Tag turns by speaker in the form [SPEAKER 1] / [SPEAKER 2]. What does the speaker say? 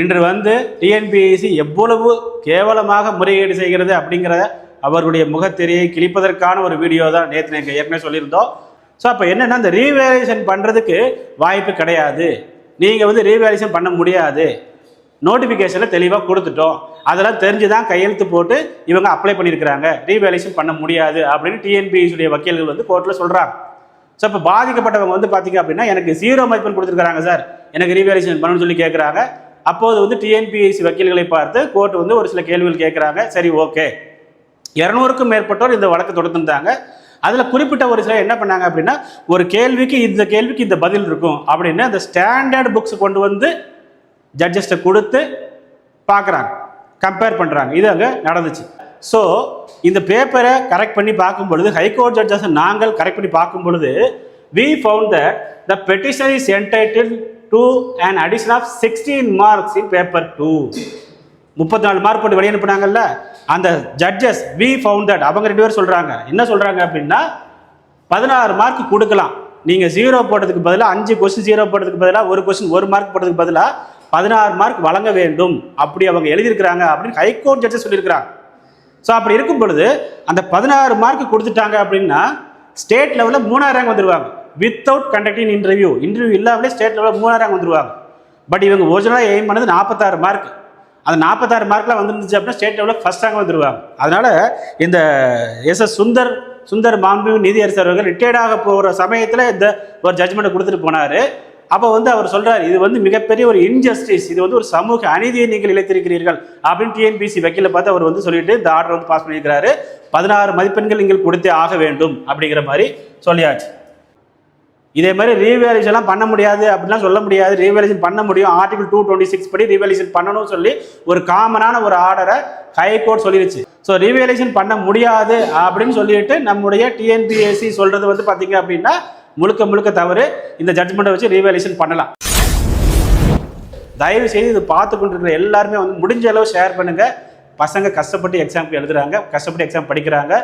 [SPEAKER 1] இன்று வந்து டிஎன்பிஎஸ்சி எவ்வளவு கேவலமாக முறைகேடு செய்கிறது அப்படிங்கிறத அவர்களுடைய முகத்திரையை கிழிப்பதற்கான ஒரு வீடியோ தான் நேற்று எனக்கு ஏற்கனவே சொல்லியிருந்தோம். ஸோ அப்போ என்னென்னா அந்த ரீவேலேஷன் பண்ணுறதுக்கு வாய்ப்பு கிடையாது. நீங்கள் வந்து ரீவேலேஷன் பண்ண முடியாது. நோட்டிஃபிகேஷனில் தெளிவாக கொடுத்துட்டோம். அதெல்லாம் தெரிஞ்சு தான் கையெழுத்து போட்டு இவங்க அப்ளை பண்ணியிருக்கிறாங்க. ரீவேலேஷன் பண்ண முடியாது அப்படின்னு டிஎன்பிஎஸ்சியுடைய வக்கீல்கள் வந்து கோர்ட்டில் சொல்கிறாங்க ஸோ இப்போ பாதிக்கப்பட்டவங்க வந்து பார்த்தீங்க அப்படின்னா எனக்கு ஜீரோ மதிப்பெண் கொடுத்துருக்காங்க சார். எனக்கு ரீவேலேஷன் பண்ணணும்னு சொல்லி கேட்குறாங்க அப்போது வந்து டிஎன்பிஎஸ்சி வக்கீல்களை பார்த்து கோர்ட் வந்து ஒரு சில கேள்விகள் கேட்குறாங்க. சரி ஓகே இரநூறுக்கும் மேற்பட்டோர் இந்த வழக்கு தொடர்ந்துருந்தாங்க அதில் குறிப்பிட்ட ஒரு சிலர் என்ன பண்ணாங்க அப்படின்னா ஒரு கேள்விக்கு இந்த கேள்விக்கு இந்த பதில் இருக்கும் அப்படின்னு அந்த ஸ்டாண்டர்ட் புக்ஸ் கொண்டு வந்து ஜட்ஜஸ்ட்டை கொடுத்து பார்க்குறாங்க. கம்பேர் பண்ணுறாங்க இது அங்கே நடந்துச்சு. ஸோ இந்த பேப்பரை கரெக்ட் பண்ணி பார்க்கும் பொழுது ஹைகோர்ட் ஜட்ஜஸ் நாங்கள் கரெக்ட் பண்ணி பார்க்கும் பொழுது we found that the petition is entitled to an addition of sixteen marks in paper two முப்பத்தி நாலு மார்க் போட்டு வெளியனுப்பினாங்கல்ல அந்த ஜட்ஜஸ் வி ஃபவுண்ட் தட் அவங்க ரெண்டு பேரும் சொல்கிறாங்க என்ன சொல்கிறாங்க அப்படின்னா பதினாறு மார்க் கொடுக்கலாம். நீங்கள் ஜீரோ போட்டதுக்கு பதிலாக அஞ்சு கொஸ்டின் ஜீரோ போட்டதுக்கு பதிலாக ஒரு கொஸ்டின் ஒரு மார்க் போட்டதுக்கு பதிலாக பதினாறு மார்க் வழங்க வேண்டும். அப்படி அவங்க எழுதியிருக்கிறாங்க அப்படின்னு ஹைகோர்ட் ஜட்ஜஸ் சொல்லியிருக்கிறாங்க. ஸோ அப்படி இருக்கும் பொழுது அந்த பதினாறு மார்க் கொடுத்துட்டாங்க அப்படின்னா ஸ்டேட் லெவலில் மூணாயிரம் ரேங்க் வந்துடுவாங்க வித்தவுட் கண்டக்டிங் இன்டர்வியூ இன்டர்வியூ இல்லாமலே ஸ்டேட் லெவலில் மூணாயிரம் வந்துருவாங்க. பட் இவங்க ஒரிஜினலாக எய்ம் பண்ணது நாற்பத்தாறு மார்க் அந்த நாற்பத்தாறு மார்க்லாம் வந்துருந்துச்சு அப்படின்னா ஸ்டேட் லெவலில் ஃபஸ்ட் ரேங்க் வந்துருவாங்க. அதனால் இந்த எஸ் எஸ் சுந்தர் சுந்தர் மாம்பு நீதியரசர் அவர்கள் ரிட்டையர்டாக போகிற சமயத்தில் இந்த ஒரு ஜட்ஜ்மெண்ட்டை கொடுத்துட்டு போனார். அப்போ வந்து அவர் சொல்கிறார் இது வந்து மிகப்பெரிய ஒரு இன்ஜஸ்டிஸ் இது வந்து ஒரு சமூக அநீதியை நீங்கள் இழைத்திருக்கிறீர்கள் அப்படின்னு டிஎன்பிசி வக்கீலை பார்த்து அவர் வந்து சொல்லிட்டு இந்த ஆர்டர் வந்து பாஸ் பண்ணியிருக்கிறாரு. பதினாறு மதிப்பெண்கள் நீங்கள் கொடுத்தே ஆக வேண்டும் அப்படிங்கிற மாதிரி சொல்லியாச்சு. இதே மாதிரி ரீவேல்யூஷன் எல்லாம் பண்ண முடியாது அப்படிலாம் சொல்ல முடியாது. ரீவேல்யூஷன் பண்ண முடியும். ஆர்டிகல் டூ டுவெண்ட்டி சிக்ஸ் படி ரீவேல்யூஷன் பண்ணணும்னு சொல்லி ஒரு காமனான ஒரு ஆர்டரை ஹைகோர்ட் சொல்லிருச்சு. ஸோ ரீவேல்யூஷன் பண்ண முடியாது அப்படின்னு சொல்லிட்டு நம்முடைய டிஎன்பிஎஸ்சி சொல்றது வந்து பார்த்தீங்க அப்படின்னா முழுக்க முழுக்க தவறு. இந்த ஜட்ஜ்மெண்ட்டை வச்சு ரீவேல்யூஷன் பண்ணலாம். தயவு செய்து இது பார்த்து கொண்டிருக்கிற எல்லாருமே வந்து முடிஞ்ச அளவு ஷேர் பண்ணுங்க. பசங்க கஷ்டப்பட்டு எக்ஸாம்க்கு எழுதுறாங்க. கஷ்டப்பட்டு எக்ஸாம் படிக்கிறாங்க.